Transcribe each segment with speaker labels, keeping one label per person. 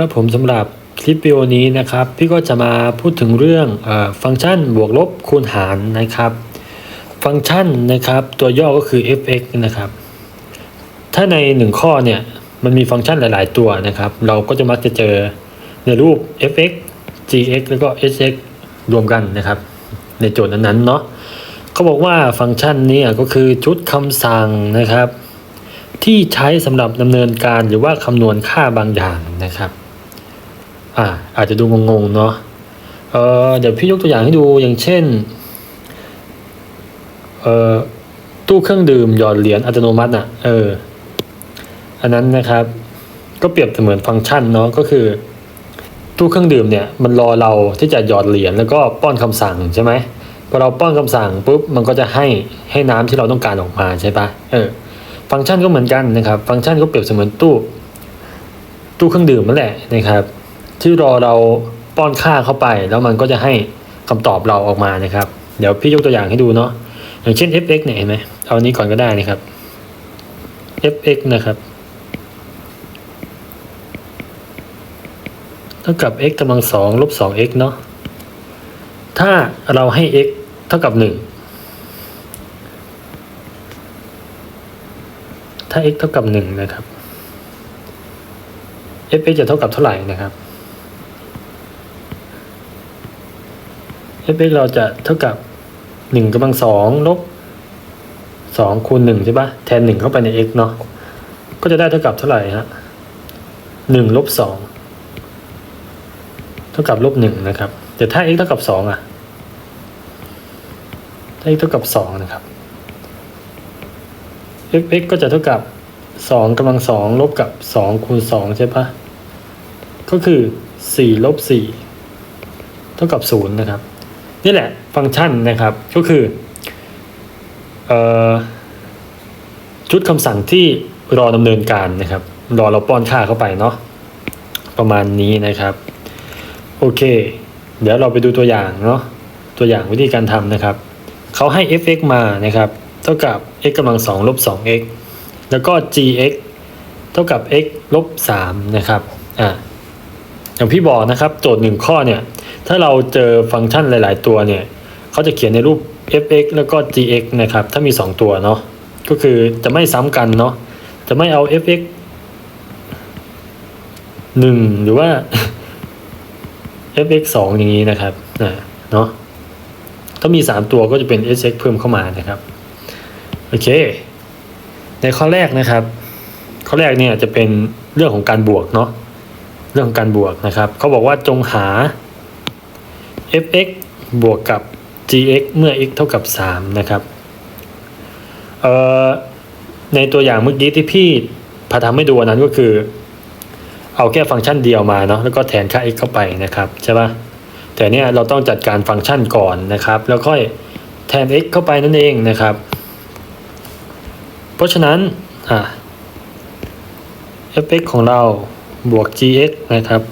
Speaker 1: ครับผมสำหรับคลิปวิดีโอนี้นะครับ พี่ก็จะมาพูดถึงเรื่องออฟังก์ชันบวกลบคูณหารนะครับ ฟังก์ชันนะครับตัวย่อก็คือ fx นะครับ ถ้าในหนึ่งข้อเนี่ยมันมีฟังก์ชันหลาย ๆ ตัวนะครับ เราก็จะมักจะเจอในรูป fx gx แล้วก็ hx รวมกันนะครับ ในโจทย์นั้น ๆ เนาะเขาบอกว่าฟังก์ชันนี้ก็คือชุดคำสั่งนะครับ ที่ใช้สำหรับดำเนินการหรือว่าคำนวณค่าบางอย่างนะครับ อ่าอาจจะดูงงๆเนาะเออเดี๋ยวพี่ยกตัวอย่างให้ดูอย่างเช่นเออตู้เครื่องดื่มหยอดเหรียญอัตโนมัติอะเอออันนั้นนะครับ ก็เปรียบเสมือนฟังก์ชันเนาะก็คือ ตู้เครื่องดื่มเนี่ยมันรอเราที่จะหยอดเหรียญแล้วก็ป้อนคำสั่งใช่ไหมพอเราป้อนคำสั่งปุ๊บมันก็จะให้ให้น้ำที่เราต้องการออกมาใช่ปะเออฟังก์ชันก็เหมือนกันนะครับ ฟังก์ชันก็เปรียบเสมือนตู้ ตู้เครื่องดื่มนั่นแหละนะครับ ที่รอเราป้อนค่าเข้าไป แล้วมันก็จะให้คำตอบเราออกมานะครับ เดี๋ยวพี่ยกตัวอย่างให้ดูเนาะอย่างเช่น fx เนี่ยเห็นไหมเอาอันนี้ก่อนก็ได้นะครับ fx นะครับเท่ากับ x กำลังสองลบสอง x เนาะถ้าเราให้ x เท่ากับหนึ่งถ้า x เท่ากับหนึ่งนะครับ fx จะเท่ากับเท่าไหร่นะครับ fx เราจะเท่ากับหนึ่งกำลังสองลบสองคูณหนึ่งใช่ปะแทนหนึ่งเข้าไปใน x เนาะก็จะได้เท่ากับเท่าไหร่ฮะหนึ่งลบสองเท่ากับลบหนึ่งนะครับแต่ถ้า x เท่ากับสองอะถ้า x เท่ากับสองนะครับ fx ก็จะเท่ากับสองกำลังสองลบกับสองคูณสองใช่ปะก็คือสี่ลบสี่เท่ากับศูนย์นะครับ นี่แหละฟังก์ชันนะครับก็คือออชุดคำสั่งที่รอดำเนินการนะครับ รอเราป้อนค่าเข้าไปเนาะประมาณนี้นะครับ โอเค เดี๋ยวเราไปดูตัวอย่างเนาะตัวอย่างวิธีการทำนะครับเขาให้ fx มานะครับ เท่ากับ x กำลังสองลบสอง x แล้วก็ gx เท่ากับ x ลบสามนะครับอ่าอย่างพี่บอกนะครับ โจทย์หนึ่งข้อเนี่ย ถ้าเราเจอฟังก์ชันหลาย ๆ ตัวเนี่ยเขาจะเขียนในรูป fx แล้วก็ gx นะครับ ถ้ามี 2 ตัวเนาะก็คือจะไม่ซ้ำกันเนาะจะไม่เอา fx 1 หรือว่า fx 2 อย่างนี้นะครับนะเนาะถ้ามี 3 ตัวก็จะเป็น sx เพิ่มเข้ามานะครับโอเค ในข้อแรกนะครับ ข้อแรกเนี่ยจะเป็นเรื่องของการบวกเนาะเรื่องของการบวกนะครับเขาบอกว่าจงหา fx บวกกับ gx เมื่อ x เท่ากับ 3 นะครับในตัวอย่างเมื่อกี้ที่พี่พาทำให้ดูนั้นก็คือ เอาแค่ฟังก์ชันเดียวมาเนาะแล้วก็แทนค่า x เข้าไปนะครับใช่ปะแต่เนี่ยเราต้องจัดการฟังก์ชันก่อนนะครับ แล้วค่อยแทน x เข้าไปนั่นเองนะครับ เพราะฉะนั้นอะ fx ของเราบวก gx นะครับ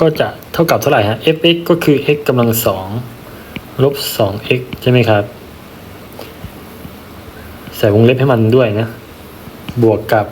Speaker 1: ก็จะ เท่ากับเท่าไหร่ฮะ fx ก็คือ x กำลังสองลบสอง x ใช่ไหมครับ ใส่วงเล็บให้มันด้วยนะ บวกกับ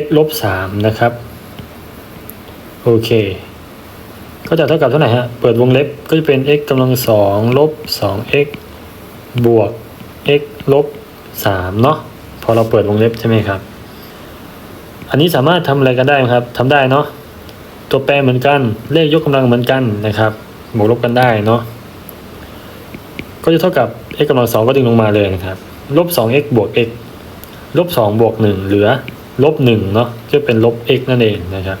Speaker 1: x ลบสามนะครับ โอเค ก็จะเท่ากับเท่าไหร่ฮะ เปิดวงเล็บก็จะเป็น x กำลังสองลบสอง x บวก x ลบสามเนาะ พอเราเปิดวงเล็บใช่ไหมครับ อันนี้สามารถทำอะไรกันได้ไหมครับทำได้เนาะ ตัวแปรเหมือนกัน เลขยกกำลังเหมือนกันนะครับบวกลบกันได้เนาะก็จะเท่ากับ x กำลังสองก็ดึงลงมาเลยนะครับลบสอง x บวก x ลบสองบวกหนึ่งเหลือลบหนึ่งเนาะจะเป็นลบ x นั่นเองนะครับ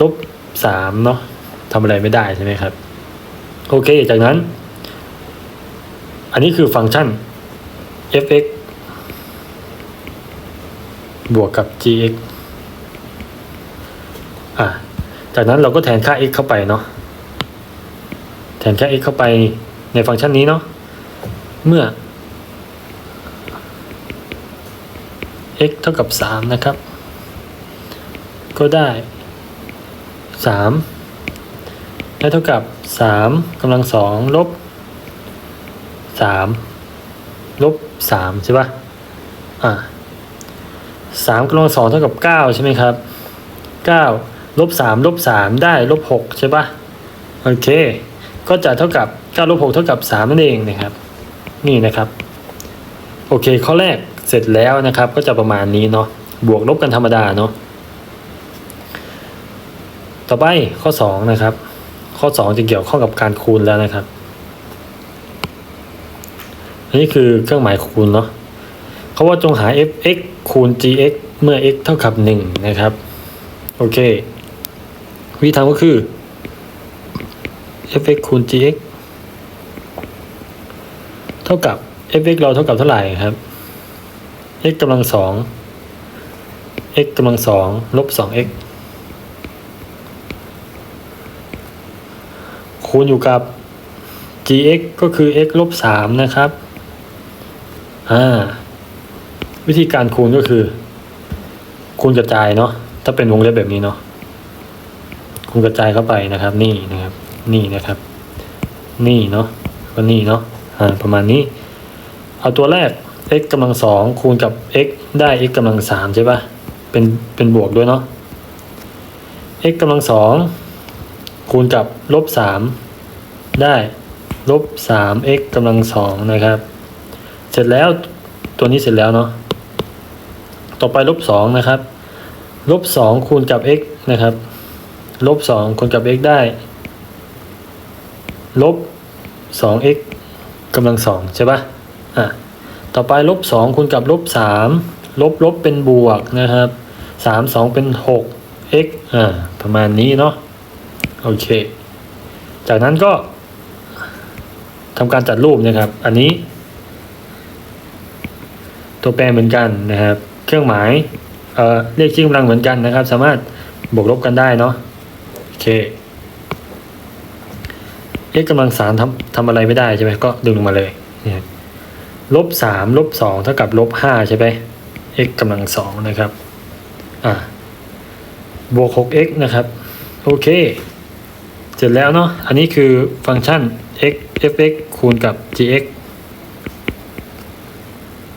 Speaker 1: ลบสามเนาะทำอะไรไม่ได้ใช่ไหมครับ โอเค จากนั้น อันนี้คือฟังก์ชัน fx บวกกับ gx อะ จากนั้นเราก็แทนค่า x เข้าไปเนาะแทนค่า x เข้าไปในฟังก์ชันนี้เนาะเมื่อ x เท่ากับ 3 นะครับ ก็ได้ 3 ได้เท่ากับ 3กำลัง 2 ลบ 3 ลบ 3 ใช่ปะอะ3กำลัง 2 เท่ากับ 9 ใช่ไหมครับเก้า ลบสามลบสามได้ลบหกใช่ปะโอเค ก็จะเท่ากับเก้าลบหกเท่ากับสามนั่นเองนะครับ นี่นะครับโอเคข้อแรกเสร็จแล้วนะครับ ก็จะประมาณนี้เนาะบวกลบกันธรรมดาเนาะต่อไปข้อสองนะครับ ข้อสองจะเกี่ยวข้องกับการคูณแล้วนะครับ อันนี้คือเครื่องหมายคูณเนาะเขาว่าจงหา f(x) คูณ g(x) เมื่อ x เท่ากับ1นะครับ โอเค วิธีทำก็คือ f(x) คูณ g(x) เท่ากับ f(x) เราเท่ากับเท่าไหร่ครับ x กำลังสอง x กำลังสองลบสอง x คูณอยู่กับ gx ก็คือ x ลบสามนะครับ อ่า วิธีการคูณก็คือ คูณกระจายเนาะ ถ้าเป็นวงเล็บแบบนี้เนาะ คูณกระจายเข้าไปนะครับ นี่นะครับ นี่นะครับ นี่เนาะก็นี่เนาะอ่าประมาณนี้ เอาตัวแรก x กำลังสองคูณกับ x ได้ x กำลังสามใช่ปะเป็นเป็นบวกด้วยเนาะ x กำลังสองคูณกับลบสามได้ลบสาม x กำลังสองนะครับ เสร็จแล้วตัวนี้เสร็จแล้วเนาะต่อไปลบสองนะครับลบสองคูณกับ x นะครับ ลบสองคูณกับ x ได้ ลบสอง x กำลังสองใช่ปะอะ ต่อไปลบสองคูณกับลบสามลบลบเป็นบวกนะครับสามสองเป็นหก x อ่า ประมาณนี้เนาะ โอเค จากนั้นก็ทำการจัดรูปนะครับ อันนี้ ตัวแปรเหมือนกันนะครับ เครื่องหมาย เอ่อ เลขชี้กำลังเหมือนกันนะครับ สามารถบวกลบกันได้เนาะ โอเค x กำลังสามทำทำอะไรไม่ได้ใช่ไหมก็ดึงลงมาเลยนะครับลบสามลบสองเท่ากับลบห้าใช่ไหม x กำลังสองนะครับอ่าบวก 6x นะครับ โอเค เสร็จแล้วเนาะอันนี้คือฟังก์ชัน x fx คูณกับ gx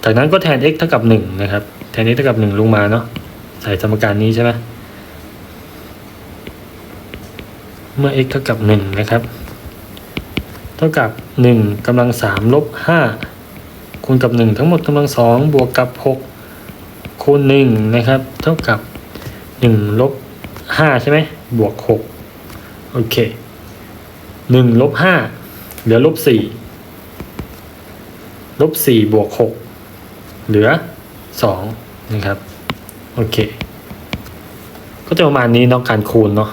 Speaker 1: จากนั้นก็แทน x เท่ากับ 1 นะครับ แทน x เท่ากับ 1 ลงมาเนาะใส่สมการนี้ใช่ไหม เมื่อ x เท่ากับ 1 นะครับ เท่ากับ 1กำลัง 3 ลบ 5 คูณกับ 1 ทั้งหมดกำลัง 2 บวกกับ 6 คูณ 1 นะครับ เท่ากับ 1 ลบ 5 ใช่ไหมบวก 6 โอเค 1 ลบ 5 เหลือลบ 4 ลบ 4 บวก 6 เหลือ 2 นะครับ โอเค ก็จะประมาณนี้เนาะการคูณเนาะ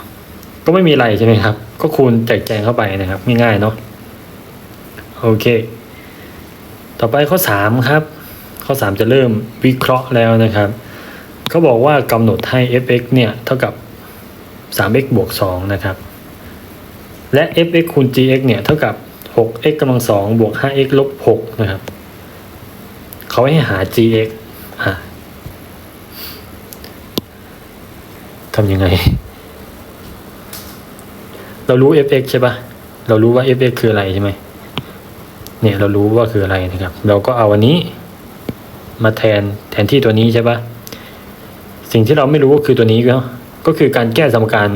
Speaker 1: ก็ไม่มีอะไรใช่ไหมครับ ก็คูณแจกแจงเข้าไปนะครับง่ายๆเนาะโอเค ต่อไปข้อ 3 ครับ ข้อ 3 จะเริ่มวิเคราะห์แล้วนะครับเขาบอกว่ากำหนดให้ f(x) เนี่ย เท่ากับ 3x บวก 2 นะครับ และ f(x) คูณ gx เนี่ย เท่ากับ 6x กำลัง 2 บวก 5x ลบ 6 นะครับ เขาให้หา gx อะทำยังไง เรารู้ f(x) ใช่ปะเรารู้ว่า f(x) คืออะไรใช่ไหมเนี่ยเรารู้ว่าคืออะไรนะครับ เราก็เอาอันนี้ มาแทนแทนที่ตัวนี้ใช่ปะสิ่งที่เราไม่รู้ก็คือตัวนี้ก็ก็คือการแก้สมการ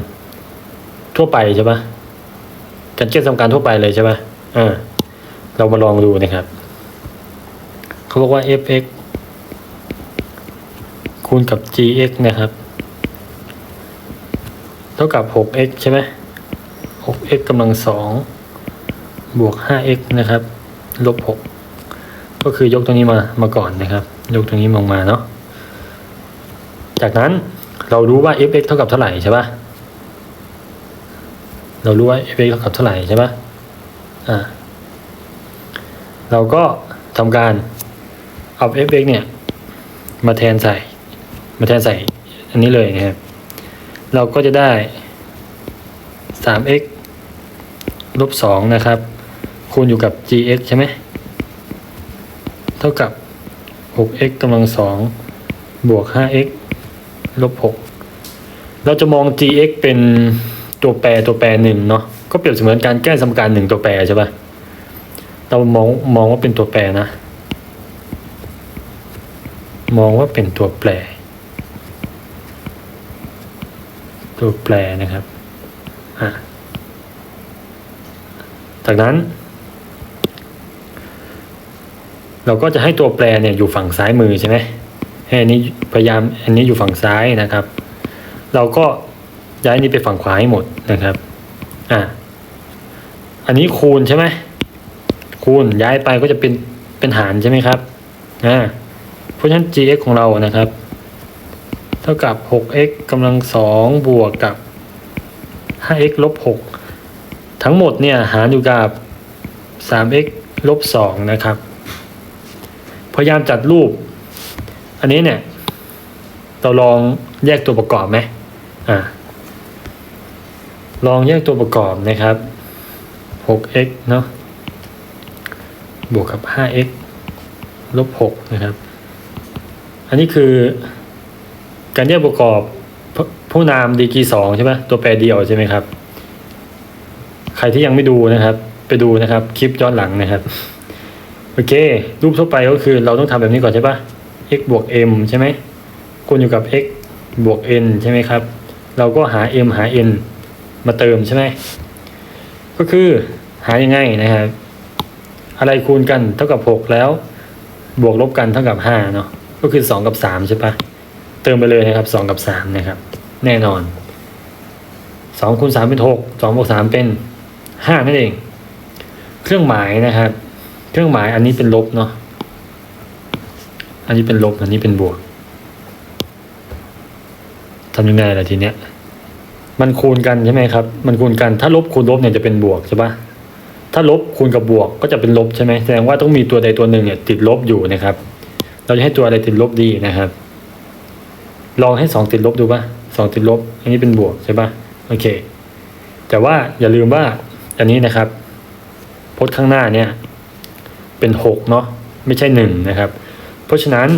Speaker 1: ทั่วไปใช่ปะการแก้สมการทั่วไปเลยใช่ปะเออเรามาลองดูนะครับเขาบอกว่า f(x) คูณกับ gx นะครับ เท่ากับ 6x ใช่ไหม 6x กำลังสองบวก 5x นะครับลบ6ก็คือยกตรงนี้มามาก่อนนะครับ ยกตรงนี้ลงมาเนาะจากนั้นเรารู้ว่า f(x) เท่ากับเท่าไหร่ใช่ปะเรารู้ว่า f(x) เท่ากับเท่าไหร่ใช่ปะอ่าเราก็ทำการเอา f(x) เนี่ยมาแทนใส่ มาแทนใส่อันนี้เลยนะครับ เราก็จะได้ 3x ลบ2นะครับ คูณอยู่กับ gx ใช่ไหม เท่ากับ 6x กำลัง2บวก 5x ลบ 6 เราจะมอง gx เป็นตัวแปรตัวแปรหนึ่งเนาะ ก็เปรียบเสมือนการแก้สมการหนึ่งตัวแปรใช่ปะเรามองมองว่าเป็นตัวแปรนะ มองว่าเป็นตัวแปร ตัวแปรนะครับ อะ จากนั้น เราก็จะให้ตัวแปรเนี่ยอยู่ฝั่งซ้ายมือใช่ไหมให้อันนี้พยายามอันนี้อยู่ฝั่งซ้ายนะครับ เราก็ย้ายนนี้ไปฝั่งขวาให้หมดนะครับอะอันนี้คูณใช่ไหมคูณย้ายไปก็จะเป็นเป็นหารใช่ไหมครับอ่าเพราะฉะนั้น gx ของเรานะครับ เท่ากับ 6x กำลังสองบวกกับ 5x ลบ6 ทั้งหมดเนี่ยหารอยู่กับ 3x ลบ2นะครับ พยายามจัดรูป อันนี้เนี่ย เราลองแยกตัวประกอบไหมอ่าลองแยกตัวประกอบนะครับ 6x เนาะบวกกับ 5x ลบ 6 นะครับ อันนี้คือการแยกประกอบผู้นามดีกีสองใช่ไหมตัวแปรเดียวใช่ไหมครับ ใครที่ยังไม่ดูนะครับ ไปดูนะครับ คลิปย้อนหลังนะครับ โอเค รูปทั่วไปก็คือเราต้องทำแบบนี้ก่อนใช่ปะ x บวก m ใช่ไหมคูณอยู่กับ x บวก n ใช่ไหมครับ เราก็หา m หา n มาเติมใช่ไหม ก็คือหายังไงนะครับ อะไรคูณกันเท่ากับหกแล้ว บวกลบกันเท่ากับห้าเนาะ ก็คือสองกับสามใช่ปะเติมไปเลยนะครับสองกับสามนะครับ แน่นอนสองคูณสามเป็นหกสองบวกสามเป็น ห้านั่นเอง เครื่องหมายนะครับ เครื่องหมายอันนี้เป็นลบเนาะอันนี้เป็นลบอันนี้เป็นบวกทำยังไงล่ะทีเนี้ยมันคูณกันใช่ไหมครับ มันคูณกันถ้าลบคูณลบเนี่ยจะเป็นบวกใช่ปะถ้าลบคูณกับบวกก็จะเป็นลบใช่ไหมแสดงว่าต้องมีตัวใดตัวหนึ่งเนี่ย ติดลบอยู่นะครับ เราจะให้ตัวอะไรติดลบดีนะครับ ลองให้สองติดลบดูปะสองติดลบ อันนี้เป็นบวกใช่ปะโอเค แต่ว่าอย่าลืมว่า อันนี้นะครับพจน์ข้างหน้าเนี่ยเป็นหกเนาะไม่ใช่หนึ่งนะครับ เพราะฉะนั้น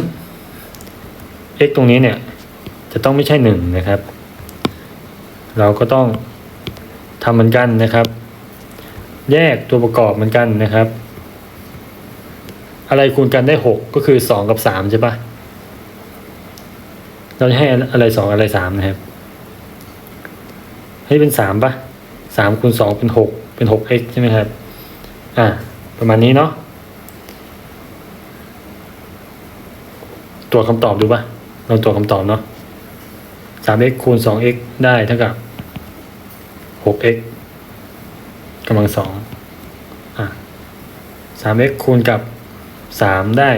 Speaker 1: x ตรงนี้เนี่ยจะต้องไม่ใช่หนึ่งนะครับ เราก็ต้องทำเหมือนกันนะครับ แยกตัวประกอบเหมือนกันนะครับ อะไรคูณกันได้หกก็คือสองกับสามใช่ปะเราจะให้อะไรสองอะไรสามนะครับ ให้เป็นสามปะสามคูณสองเป็นหก เป็นหก x ใช่ไหมครับ อ่า ประมาณนี้เนาะ ตัวคำตอบดูปะลองตัวคำตอบเนาะสาม x คูณสอง x ได้เท่ากับหก x กำลังสองอะสาม x คูณกับสามได้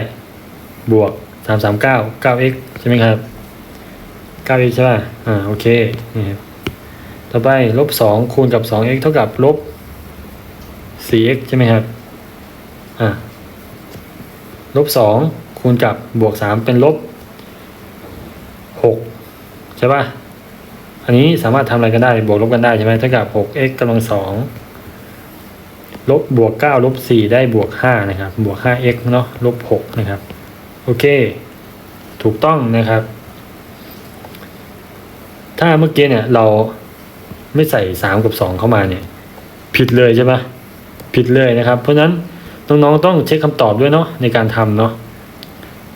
Speaker 1: บวกสามสามเก้าเก้า x ใช่ไหมครับเก้า x ใช่ป่ะ อ่า โอเค นี่ครับ ต่อไปลบสองคูณกับสอง x เท่ากับลบ สี่ x ใช่ไหมครับ อ่าลบสองคูณกับบวกสามเป็นลบหกใช่ป่ะ อันนี้สามารถทำอะไรกันได้ บวกลบกันได้ใช่ไหมเท่ากับ 6x กำลังสองลบบวก 9 ลบ 4 ได้บวก 5 นะครับ บวก 5x เนาะลบ 6 นะครับ โอเค ถูกต้องนะครับ ถ้าเมื่อกี้เนี่ยเราไม่ใส่ 3 กับ 2 เข้ามาเนี่ย ผิดเลยใช่ปะ ผิดเลยนะครับ เพราะฉะนั้นน้องๆต้องเช็คคำตอบด้วยเนาะในการทำเนาะ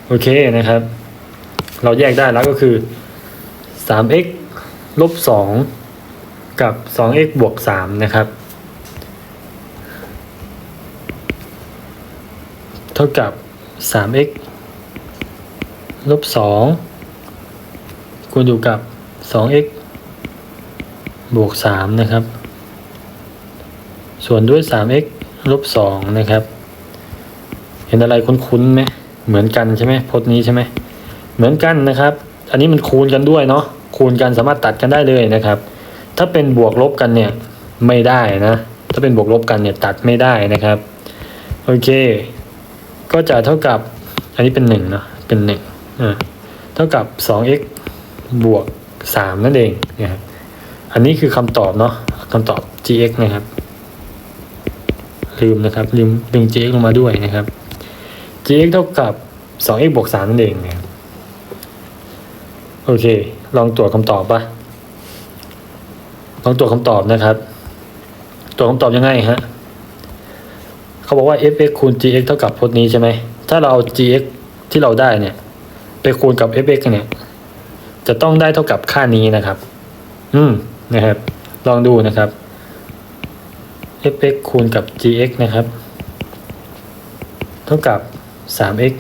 Speaker 1: โอเคนะครับ เราแยกได้แล้วก็คือ 3x ลบสองกับสอง x บวกสามนะครับ เท่ากับสาม x ลบสองคูณอยู่กับสอง x บวกสามนะครับ ส่วนด้วยสาม x ลบสองนะครับ เห็นอะไรคุ้นๆไหมเหมือนกันใช่ไหมพจน์นี้ใช่ไหมเหมือนกันนะครับ อันนี้มันคูณกันด้วยเนาะคูณกันสามารถตัดกันได้เลยนะครับ ถ้าเป็นบวกลบกันเนี่ยไม่ได้นะ ถ้าเป็นบวกลบกันเนี่ยตัดไม่ได้นะครับ โอเค ก็จะเท่ากับอันนี้เป็นหนึ่งเนาะเป็นหนึ่งอ่าเท่ากับ 2x บวก 3 นั่นเองนะครับอันนี้คือคำตอบเนาะคำตอบ gx นะครับ ลืมนะครับลืมดึง gx ลงมาด้วยนะครับ gx เท่ากับ 2x บวก3นั่นเองนะครับโอเค ลองตรวจคำตอบปะลองตรวจคำตอบนะครับ ตรวจคำตอบยังไงฮะเขาบอกว่า f(x) คูณ gx เท่ากับพจน์นี้ใช่ไหม ถ้าเราเอา gx ที่เราได้เนี่ย ไปคูณกับ f(x) เนี่ย จะต้องได้เท่ากับค่านี้นะครับ อืมนะครับ ลองดูนะครับ fx คูณกับ gx นะครับ เท่ากับ 3x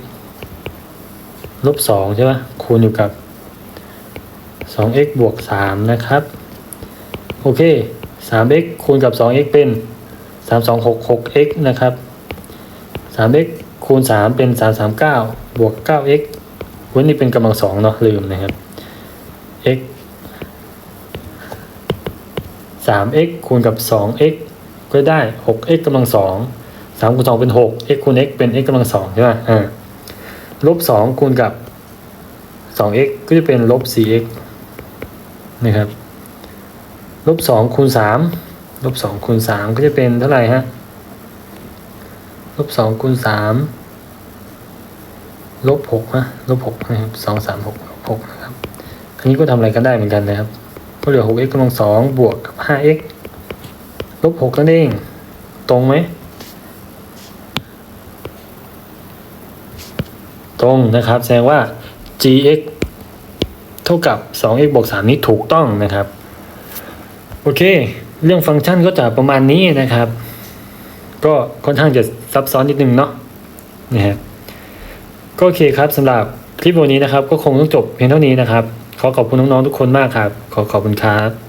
Speaker 1: ลบ2ใช่ไหมคูณอยู่กับ 2x บวก 3 นะครับ โอเค 3x คูณกับ 2x เป็น 3266x นะครับ 3x คูณ 3 เป็น 339 บวก 9x วันนี้เป็นกำลังสองเนาะลืมนะครับ x 3x คูณกับ 2x ก็ได้ 6x กำลังสอง3คูณ2เป็น6 x คูณ x เป็น x กำลังสองใช่ไหมอ่าลบ2คูณกับ 2x ก็จะเป็นลบ 4x นะครับลบ2คูณ3ลบ2คูณ3ก็จะเป็นเท่าไหร่ฮะลบ2คูณ3ลบ6นะลบ6นะครับ2 3 6ลบ6นะครับ อันนี้ก็ทำอะไรกันได้เหมือนกันนะครับ ก็เหลือ 6x กำลังสองบวกกับ 5x ลบ6นั่นเอง ตรงไหม ตรงนะครับ แสดงว่า gx เท่ากับ 2x บวก3นี้ถูกต้องนะครับ โอเค เรื่องฟังก์ชันก็จะประมาณนี้นะครับ ก็ค่อนข้างจะซับซ้อนนิดนึงเนาะนะฮะก็โอเคครับสำหรับคลิปวันนี้นะครับ ก็คงต้องจบเพียงเท่านี้นะครับ ขอขอบคุณน้องๆทุกคนมากครับ ขอขอบคุณครับ